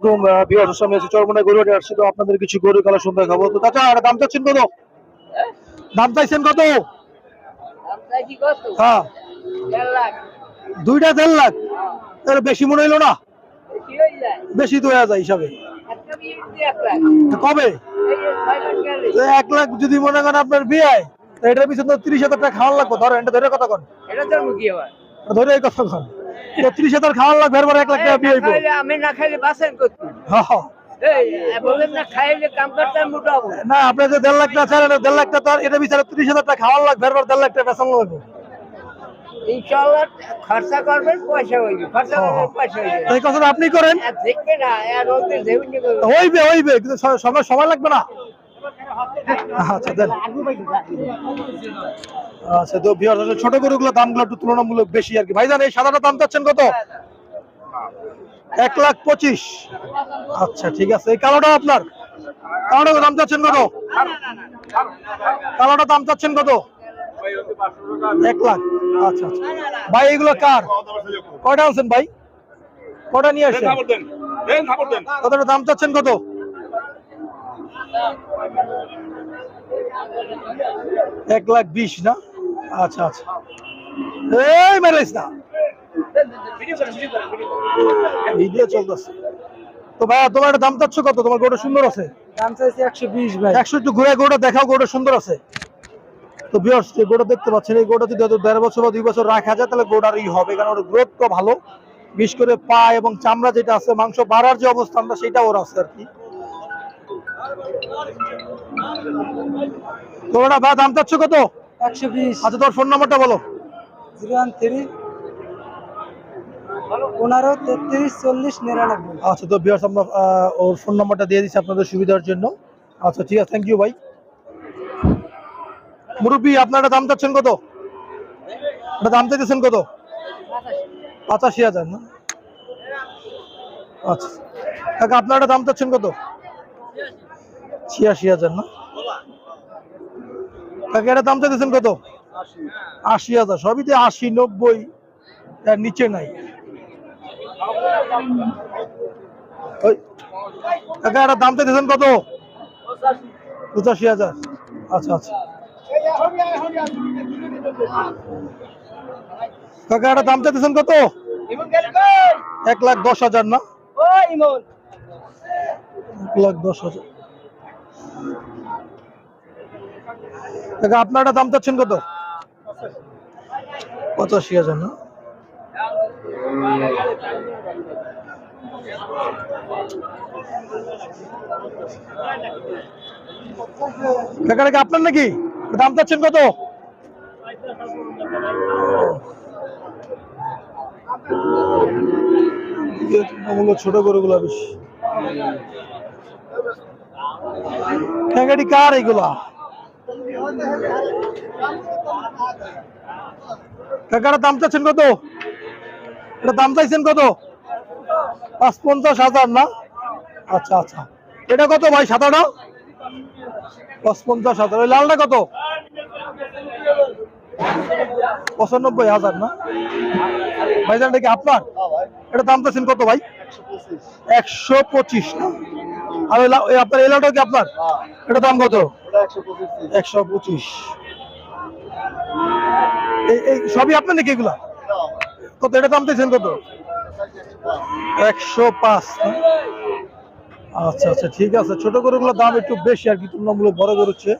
এবং বিহার সামনে এসে চরমনায় গরু হাটে আসছে আপনাদের কিছু গরু কালেকশন দেখাবো। তো চাচা এটা দাম চাচ্ছেন কত? দাম চাইছেন কত? কত? হ্যাঁ। দুইটা দেড় লাখ? তাহলে বেশি মনে হইল না? বেশি হয়ে তো যায় হিসাবে। কবে? এক লাখ যদি মনে করেন আপনার বিয়ে এটার পিছনে তিরিশ হাজার টাকা খাওয়ার লাগবে। ধরো এটা ধরে কথা কন। মুখি আবার? ধরে এই কথা কন। তো তিরিশ হাজার খাওয়ার লাগবে এরপর এক লাখ টাকা বিয়ে আমি না খাইলে বাসেন করতে না আপনি যে দেড় লাখ টাকা দেড় লাখ টাকা এটা বিচারে তিরিশ হাজার টাকা খাওয়ার লাগবে এরপর দেড় লাখ টাকা লাগবে। ইনশাল্লাহ খরচা করবেন পয়সা হইবে খরচা করবেন পয়সা হইবে। এই কথাটা আপনি করেন। দেখবে না আর করবে হইবে হইবে কিন্তু সময় সময় লাগবে না। আচ্ছা দেন। আচ্ছা তো বিহার ছোট গরুগুলো দামগুলো একটু তুলনামূলক বেশি আর কি। ভাইজান এই সাদাটা দাম চাচ্ছেন কত? এক লাখ পঁচিশ। আচ্ছা ঠিক আছে। এই কালোটা আপনার? কালোটা দাম চাচ্ছেন কত? কালোটা দাম চাচ্ছেন কত? এক লাখ। আচ্ছা আচ্ছা। ভাই এগুলো কার? কয়টা আনছেন ভাই? কটা নিয়ে আসছেন? কতটা দাম চাচ্ছেন কত? এক লাখ বিশ না? আচ্ছা আচ্ছা। এই মেরাইস না। ভিডিও চলতেছে। তো ভাই তোমার দাম চাচ্ছ কত? তোমার গোটা সুন্দর আছে? দাম চাইছে একশো বিশ ভাই। একশো একটু ঘুরে গোটা দেখাও গোটা সুন্দর আছে। তো বিয়ার্স গোটা দেখতে পাচ্ছেন এই গোটা যদি হয়তো দেড় বছর বা দুই বছর রাখা যায় তাহলে গোটারই হবে কারণ ওর ভালো। বিশেষ করে পা এবং চামড়া যেটা আছে মাংস বাড়ার যে অবস্থানটা সেটা ওর আছে আর কি। তো ওটা ভাই দাম চাচ্ছ কত? একশো বিশ। আচ্ছা তোর ফোন নাম্বারটা বলো। Zero one three. পনেরো তেত্রিশ চল্লিশ নিরানব্বই। আচ্ছা তো আমরা ওর ফোন নাম্বারটা দিয়ে দিচ্ছি আপনাদের সুবিধার জন্য। আচ্ছা ঠিক আছে থ্যাংক ইউ ভাই। মুরব্বী আপনারা দাম চাচ্ছেন কত? এটা দাম চাইতেছেন কত? পঁচাশি হাজার না? আচ্ছা। আপনারা দাম চাচ্ছেন কত? ছিয়াশি হাজার না? কাকা এটা দাম চাইতেছেন কত? আশি হাজার। সবই তো আশি নব্বই তার নিচে নাই। কাকা এটা দাম চাইতেছেন কত? পঁচাশি হাজার। আচ্ছা আচ্ছা। কাকা এটা দাম চাইতেছেন কত? এক লাখ দশ হাজার না? এক লাখ দশ হাজার। কাকা আপনারা দাম চাচ্ছেন কত? পঁচাশি হাজার, না? কি আপনার নাকি? দাম চাচ্ছেন কত? ছোট গরুগুলা বেশি। কাকাটি কার এগুলা কাকাটা দাম চাচ্ছেন কত? এটা দাম চাইছেন কত? পাঁচ পঞ্চাশ হাজার না? আচ্ছা আচ্ছা। এটা কত ভাই, সাদাটা? পাঁচ পঞ্চাশ হাজার। ওই লালটা কত? পঁচানব্বই হাজার না? ভাইজান, এটা কি আপনার? এটা দাম চাচ্ছেন কত ভাই? একশো পঁচিশ। না আর আপনার এলাকাটা কি আপনার? এটা দাম কত? একশো পঁচিশ এই এই সবই আপনার নাকি এগুলা? কত? এটা দাম চাইছেন কত? একশো পাঁচ আচ্ছা আচ্ছা ঠিক আছে। ছোট গরুগুলোর দাম একটু বেশি আর কি তুলনামূলক বড় গরুর চেয়ে।